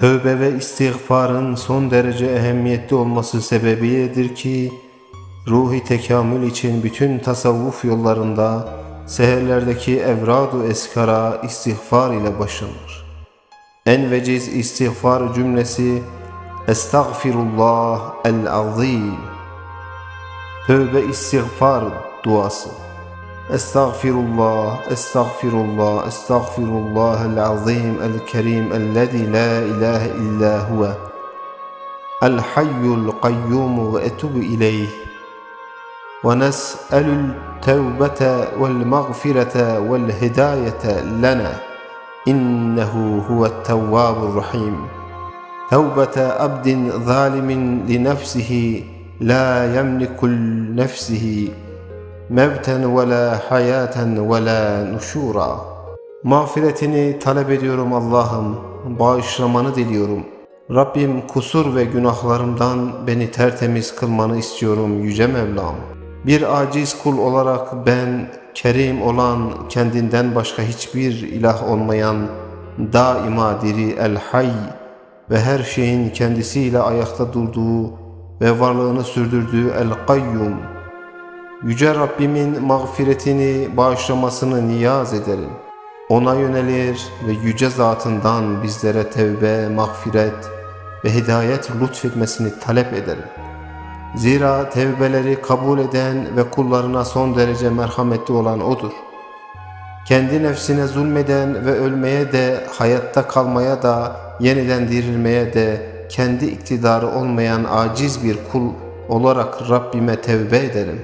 Tövbe ve istiğfarın son derece ehemmiyetli olması sebebiyedir ki ruhi tekamül için bütün tasavvuf yollarında seherlerdeki evradu eskara istiğfar ile başlanır. En veciz istiğfar cümlesi Estağfirullah el-azim Tövbe istiğfar duası استغفر الله استغفر الله استغفر الله العظيم الكريم الذي لا إله إلا هو الحي القيوم وأتوب إليه. ونسأل التوبة والمغفرة والهداية لنا إنه هو التواب الرحيم. توبة أبد ظالم لنفسه لا يملك لنفسه mevten ve la hayaten ve la nuşura. Mağfiretini talep ediyorum Allah'ım, bağışlamanı diliyorum. Rabbim kusur ve günahlarımdan beni tertemiz kılmanı istiyorum Yüce Mevlam. Bir aciz kul olarak ben kerim olan kendinden başka hiçbir ilah olmayan daima diri el hay ve her şeyin kendisiyle ayakta durduğu ve varlığını sürdürdüğü el kayyum Yüce Rabbimin mağfiretini, bağışlamasını niyaz ederim. Ona yönelir ve yüce zatından bizlere tevbe, mağfiret ve hidayet lütfetmesini talep ederim. Zira tevbeleri kabul eden ve kullarına son derece merhametli olan O'dur. Kendi nefsine zulmeden ve ölmeye de, hayatta kalmaya da, yeniden dirilmeye de, kendi iktidarı olmayan aciz bir kul olarak Rabbime tevbe ederim.